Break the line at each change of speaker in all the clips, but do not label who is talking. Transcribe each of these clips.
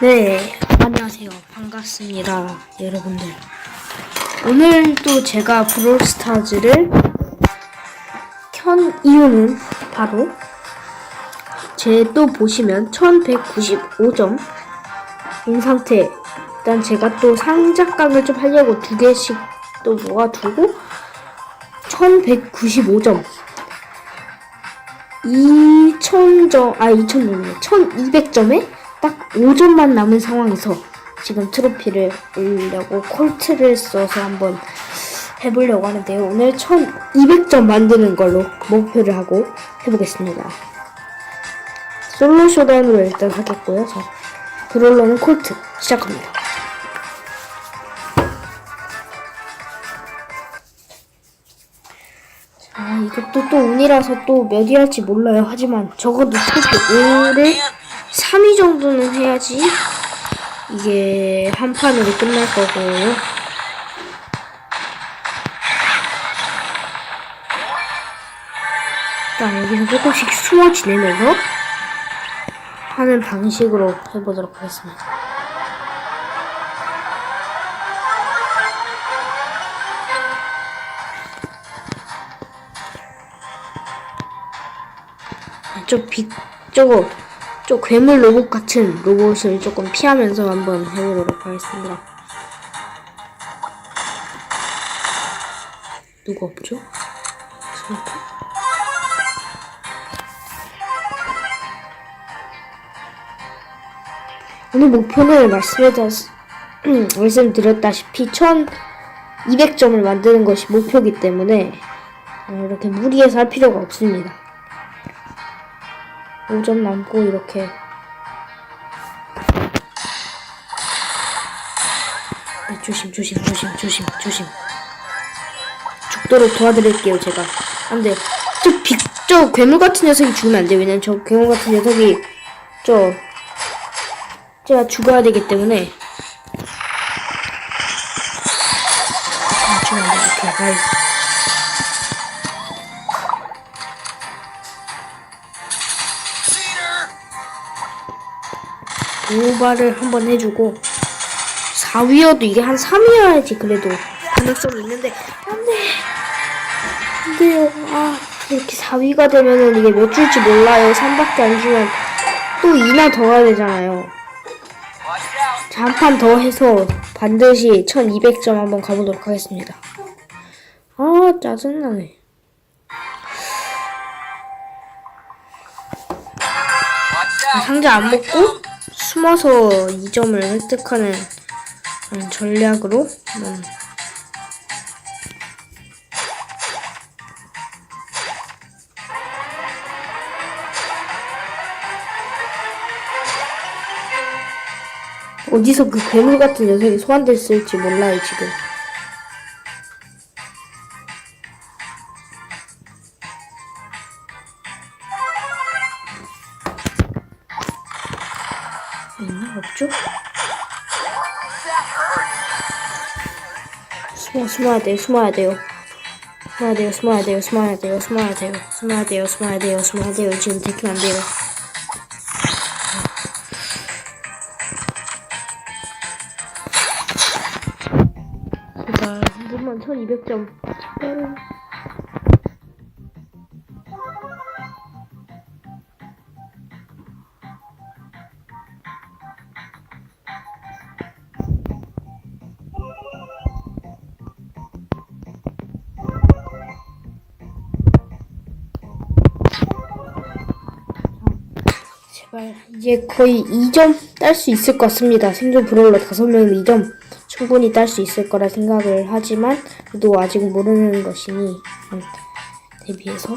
네, 안녕하세요. 반갑습니다, 여러분들. 오늘 또 제가 브롤스타즈를 켠 이유는 바로 제 또 보시면 1195점 인 상태. 일단 제가 또 상작각을 좀 하려고 두 개씩 또 모아두고 1195점 2000점, 아, 2000점이요. 1200점에 딱 5점만 남은 상황에서 지금 트로피를 올리려고 콜트를 써서 한번 해보려고 하는데요. 오늘 1200점 만드는 걸로 목표를 하고 해보겠습니다. 솔로 쇼다운으로 일단 하겠고요. 자, 브롤러는 콜트 시작합니다. 아, 이것도 또 운이라서 또몇위 할지 몰라요. 하지만 적어도 토픽 5를 3위 정도는 해야지 이게 한 판으로 끝날 거고요. 일단 여기서 조금씩 숨어 지내면서 하는 방식으로 해보도록 하겠습니다. 좀 비, 저거, 저 괴물 로봇 같은 로봇을 조금 피하면서 한번 해보도록 하겠습니다. 누구 없죠? 오늘 목표는 말씀드렸다시피 1200점을 만드는 것이 목표이기 때문에 어, 이렇게 무리해서 할 필요가 없습니다. 5점 남고 이렇게. 네, 조심 조심 조심 조심 조심. 죽도록 도와드릴게요 제가. 안돼. 저 빅, 저 괴물 같은 녀석이 죽으면 안돼. 왜냐면 저 괴물 같은 녀석이 저 제가 죽어야 되기 때문에. 아 죽으면 안돼. 오케이 나이스 도발을 한번 해주고 4위여도 이게 한 3위여야지 그래도. 가능성이 있는데 안돼! 안돼요. 아 이렇게 4위가 되면은 이게 몇 줄지 몰라요. 3밖에 안 주면 또 2나 더 해야 되잖아요. 자 한 판 더 해서 반드시 1200점 한번 가보도록 하겠습니다. 아 짜증나네. 자, 상자 안 먹고 숨어서 2점을 획득하는 전략으로 한번 어디서 그 괴물 같은 녀석이 소환됐을지 몰라요 지금 없죠? 숨어, 숨어야 돼요, 숨어야 돼요. 숨어야 돼요, 숨어야 돼요, 숨어야 돼요, 숨어야 돼요, 숨어야 돼요, 숨어야 돼요, 숨어야 돼요. 지금 들키면 안 돼요. 아, 일단, 한번만 1200점. 이제 거의 2점 딸 수 있을 것 같습니다. 생존 브롤러 5명은 2점 충분히 딸 수 있을 거라 생각을 하지만 그래도 아직 모르는 것이니 음, 대비해서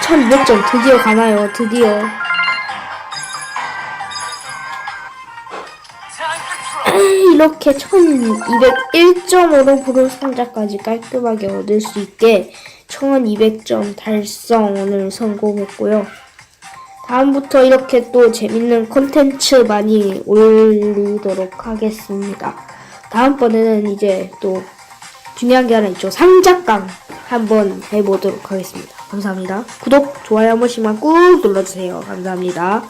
1200점 드디어 가나요 드디어 이렇게 1201점으로 브로 상자까지 깔끔하게 얻을 수 있게 1200점 달성을 성공했고요. 다음부터 이렇게 또 재밌는 콘텐츠 많이 올리도록 하겠습니다. 다음번에는 이제 또 중요한 게 하나 있죠. 상자깡 한번 해보도록 하겠습니다. 감사합니다. 구독, 좋아요 한 번씩만 꾹 눌러주세요. 감사합니다.